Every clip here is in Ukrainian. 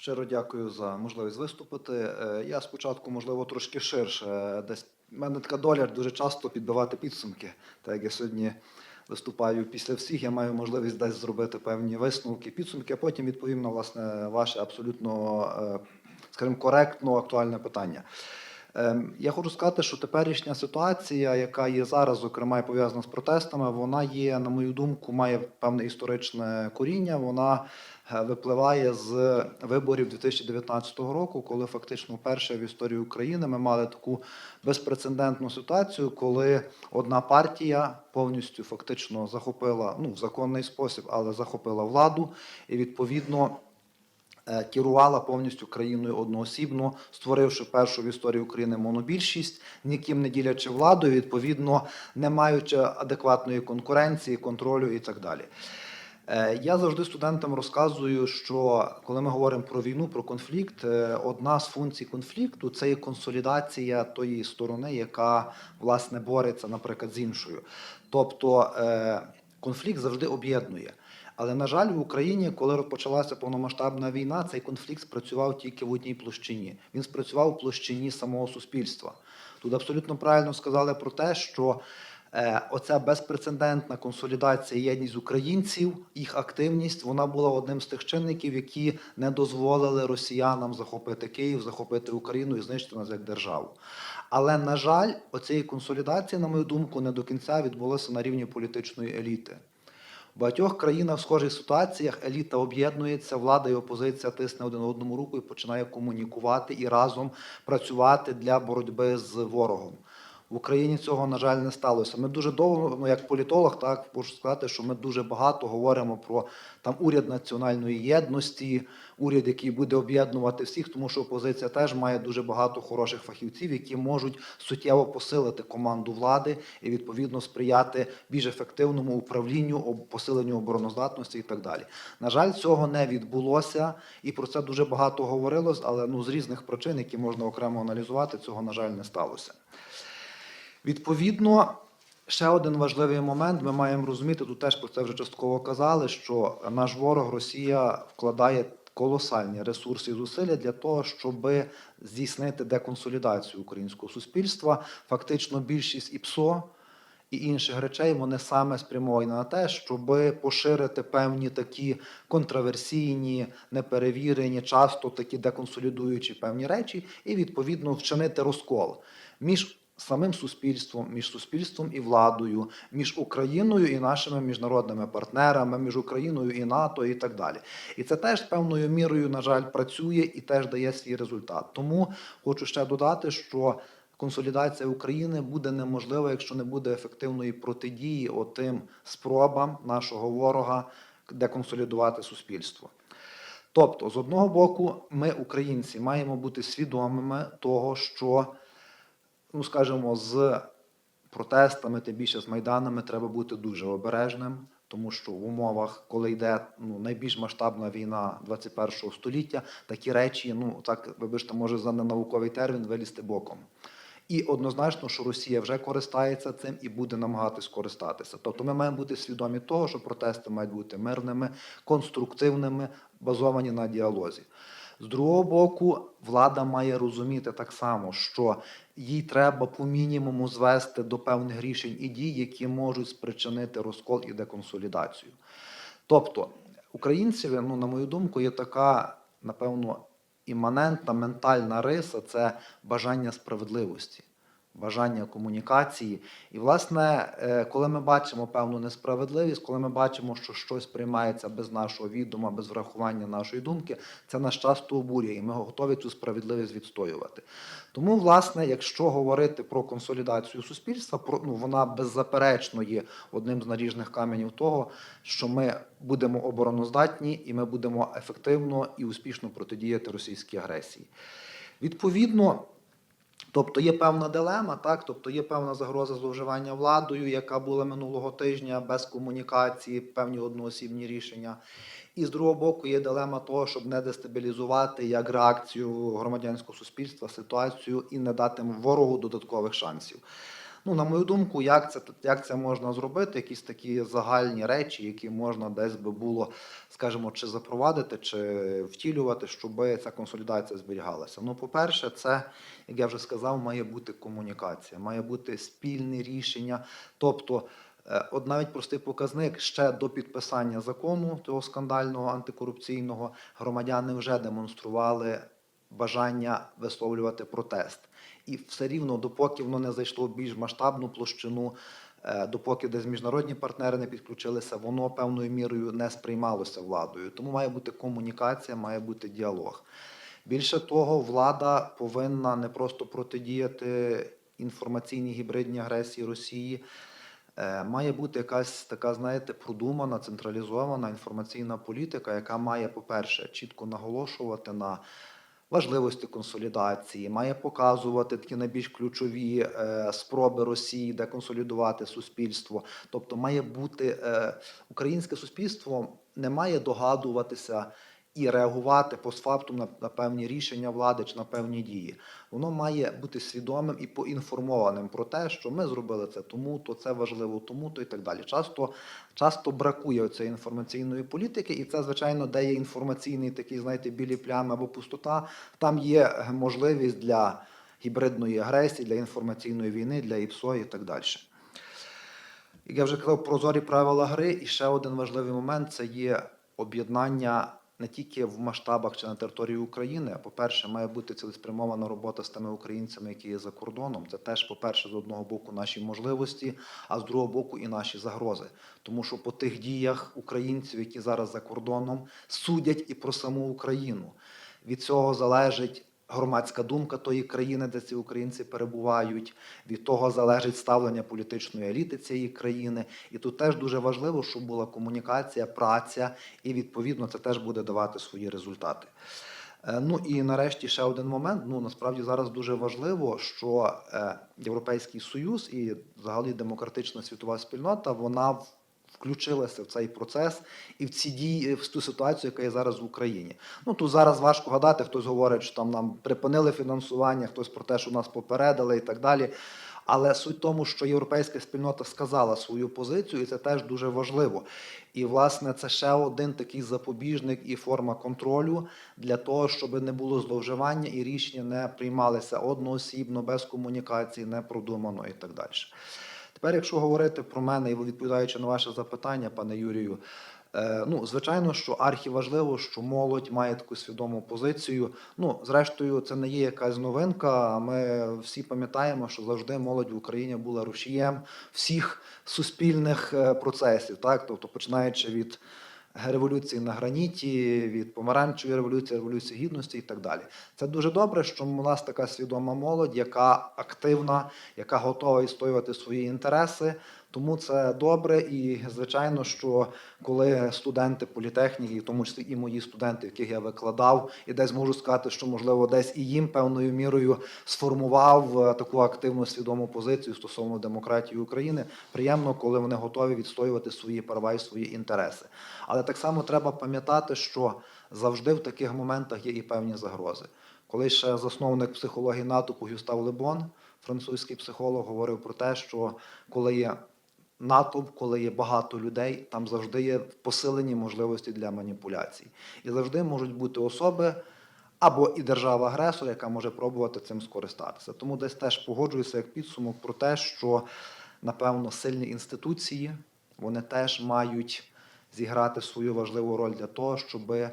Щиро дякую за можливість виступити. Е, Я спочатку, можливо, трошки ширше. Десь в мене така доля дуже часто підбивати підсумки. Так як я сьогодні виступаю після всіх, я маю можливість десь зробити певні висновки, підсумки, а потім відповім на власне ваше абсолютно, е, скажімо, коректно актуальне питання. Ем, Я хочу сказати, що теперішня ситуація, яка є зараз, зокрема і пов'язана з протестами, вона є, на мою думку, має певне історичне коріння. Вона е, випливає з виборів 2019 року, коли фактично вперше в історії України ми мали таку безпрецедентну ситуацію, коли одна партія повністю фактично захопила ну в законний спосіб, але захопила владу, і відповідно керувала повністю країною одноосібно, створивши першу в історії України монобільшість, ніким не ділячи владу, відповідно, не маючи адекватної конкуренції, контролю і так далі. Е, Я завжди студентам розказую, що коли ми говоримо про війну, про конфлікт, е, одна з функцій конфлікту це є консолідація тої сторони, яка власне бореться, наприклад, з іншою. Тобто е, конфлікт завжди об'єднує. Але на жаль, в Україні, коли розпочалася повномасштабна війна, цей конфлікт спрацював тільки в одній площині. Він спрацював в площині самого суспільства. Тут абсолютно правильно сказали про те, що е, оця безпрецедентна консолідація, єдність українців, їх активність, вона була одним з тих чинників, які не дозволили росіянам захопити Київ, захопити Україну і знищити нас як державу. Але на жаль, оцієї консолідації, на мою думку, не до кінця відбулося на рівні політичної еліти. В багатьох країнах в схожих ситуаціях еліта об'єднується, влада і опозиція тисне один одному руку і починає комунікувати і разом працювати для боротьби з ворогом. В Україні цього, на жаль, не сталося. Ми дуже довго, ну як політолог, так можу сказати, що ми дуже багато говоримо про там уряд національної єдності, уряд, який буде об'єднувати всіх, тому що опозиція теж має дуже багато хороших фахівців, які можуть суттєво посилити команду влади і відповідно сприяти більш ефективному управлінню, посиленню обороноздатності і так далі. На жаль, цього не відбулося, і про це дуже багато говорилось, але ну з різних причин, які можна окремо аналізувати, цього на жаль не сталося. Відповідно, ще один важливий момент. Ми маємо розуміти, тут теж про це вже частково казали, що наш ворог Росія вкладає колосальні ресурси і зусилля для того, щоб здійснити деконсолідацію українського суспільства. Фактично, більшість ІПСО і інших речей вони саме спрямовані на те, щоб поширити певні такі контроверсійні, неперевірені, часто такі деконсолідуючі певні речі, і відповідно вчинити розкол між самим суспільством, між суспільством і владою, між Україною і нашими міжнародними партнерами, між Україною і НАТО, і так далі. І це теж певною мірою, на жаль, працює і теж дає свій результат. Тому хочу ще додати, що консолідація України буде неможлива, якщо не буде ефективної протидії отим спробам нашого ворога деконсолідувати суспільство. Тобто, з одного боку, ми, українці, маємо бути свідомими того, що, ну скажімо, з протестами, тим більше з майданами, треба бути дуже обережним, тому що в умовах, коли йде ну, найбільш масштабна війна 21-го століття, такі речі, ну так вибачте, може за ненауковий термін вилізти боком. І однозначно, що Росія вже користається цим і буде намагатись користатися. Тобто ми маємо бути свідомі того, що протести мають бути мирними, конструктивними, базовані на діалозі. З другого боку, влада має розуміти так само, що їй треба по мінімуму звести до певних рішень і дій, які можуть спричинити розкол і деконсолідацію. Тобто, українців, ну, на мою думку, є така, напевно, іманентна ментальна риса це бажання справедливості, бажання комунікації. І, власне, е, коли ми бачимо певну несправедливість, коли ми бачимо, що щось приймається без нашого відома, без врахування нашої думки, це нас часто обурює, і ми готові цю справедливість відстоювати. Тому, власне, якщо говорити про консолідацію суспільства, про ну вона беззаперечно є одним з наріжних каменів того, що ми будемо обороноздатні і ми будемо ефективно і успішно протидіяти російській агресії. Відповідно. Тобто є певна дилема, так тобто є певна загроза зловживання владою, яка була минулого тижня без комунікації, певні одноосібні рішення. І з другого боку є дилема того, щоб не дестабілізувати як реакцію громадянського суспільства ситуацію і не дати ворогу додаткових шансів. Ну, на мою думку, як це, як це можна зробити? Якісь такі загальні речі, які можна десь би було, скажімо, чи запровадити, чи втілювати, щоб ця консолідація зберігалася. Ну, по-перше, це, як я вже сказав, має бути комунікація, має бути спільне рішення. Тобто, е, от навіть простий показник ще до підписання закону того скандального антикорупційного громадяни вже демонстрували бажання висловлювати протест. І все рівно, допоки воно не зайшло в більш масштабну площину, е, допоки десь міжнародні партнери не підключилися, воно певною мірою не сприймалося владою. Тому має бути комунікація, має бути діалог. Більше того, влада повинна не просто протидіяти інформаційній гібридній агресії Росії. Е, Має бути якась така, знаєте, продумана, централізована інформаційна політика, яка має, по-перше, чітко наголошувати на важливості консолідації, має показувати такі найбільш ключові е, спроби Росії де консолідувати суспільство. Тобто, має бути е, українське суспільство не має догадуватися і реагувати постфактум на, на певні рішення влади чи на певні дії. Воно має бути свідомим і поінформованим про те, що ми зробили це тому, то це важливо тому, то і так далі. Часто, часто бракує цієї інформаційної політики, і це, звичайно, де є інформаційний такий, знаєте, білі плями або пустота. Там є можливість для гібридної агресії, для інформаційної війни, для ІПСО і так далі. Як я вже казав, прозорі правила гри, і ще один важливий момент це є об'єднання не тільки в масштабах чи на території України. А по-перше, має бути цілеспрямована робота з тими українцями, які є за кордоном. Це теж, по-перше, з одного боку наші можливості, а з другого боку і наші загрози. Тому що по тих діях українців, які зараз за кордоном, судять і про саму Україну. Від цього залежить громадська думка тої країни, де ці українці перебувають. Від того залежить ставлення політичної еліти цієї країни. І тут теж дуже важливо, щоб була комунікація, праця, і відповідно це теж буде давати свої результати. Е, Ну і нарешті ще один момент. Ну насправді зараз дуже важливо, що е, Європейський Союз і взагалі демократична світова спільнота вона включилася в цей процес і в ці дії, в ту ситуацію, яка є зараз в Україні. Ну тут зараз важко гадати, хтось говорить, що там нам припинили фінансування, хтось про те, що нас попередили і так далі. Але суть в тому, що європейська спільнота сказала свою позицію, і це теж дуже важливо. І власне це ще один такий запобіжник і форма контролю для того, щоб не було зловживання і рішення не приймалися одноосібно, без комунікації, не продумано і так далі. Тепер, якщо говорити про мене і відповідаючи на ваше запитання, пане Юрію, е, ну звичайно, що архіважливо, що молодь має таку свідому позицію. Ну, зрештою, це не є якась новинка. Ми всі пам'ятаємо, що завжди молодь в Україні була рушієм всіх суспільних е, процесів, так тобто починаючи від революції на граніті, від помаранчевої революції, революції гідності і так далі. Це дуже добре, що у нас така свідома молодь, яка активна, яка готова відстоювати свої інтереси. Тому це добре, і звичайно, що коли студенти політехніки, в тому числі і мої студенти, яких я викладав, і десь можу сказати, що можливо десь і їм певною мірою сформував е, таку активну свідому позицію стосовно демократії України. Приємно, коли вони готові відстоювати свої права і свої інтереси. Але так само треба пам'ятати, що завжди в таких моментах є і певні загрози. Коли ще засновник психології натовпу Гюстав Лебон, французький психолог, говорив про те, що коли є натовп, коли є багато людей, там завжди є посилені можливості для маніпуляцій. І завжди можуть бути особи або і держава-агресор, яка може пробувати цим скористатися. Тому десь теж погоджуюся як підсумок про те, що напевно сильні інституції вони теж мають зіграти свою важливу роль для того, щоби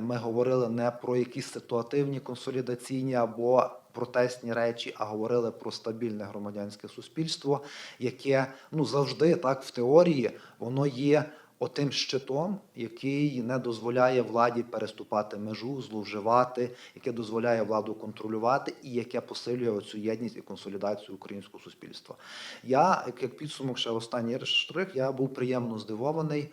ми говорили не про якісь ситуативні консолідаційні або протестні речі, а говорили про стабільне громадянське суспільство, яке ну завжди так в теорії воно є отим щитом, який не дозволяє владі переступати межу, зловживати, яке дозволяє владу контролювати і яке посилює оцю єдність і консолідацію українського суспільства. Я, як підсумок, ще останній штрих, я був приємно здивований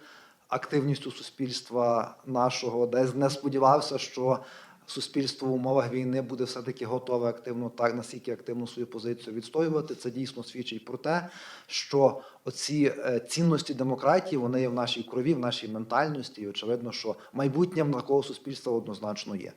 активністю суспільства нашого, десь не сподівався, що суспільство в умовах війни буде все-таки готове активно так, настільки активно свою позицію відстоювати. Це дійсно свідчить про те, що оці е, цінності демократії вони є в нашій крові, в нашій ментальності. І очевидно, що майбутнє такого суспільства однозначно є.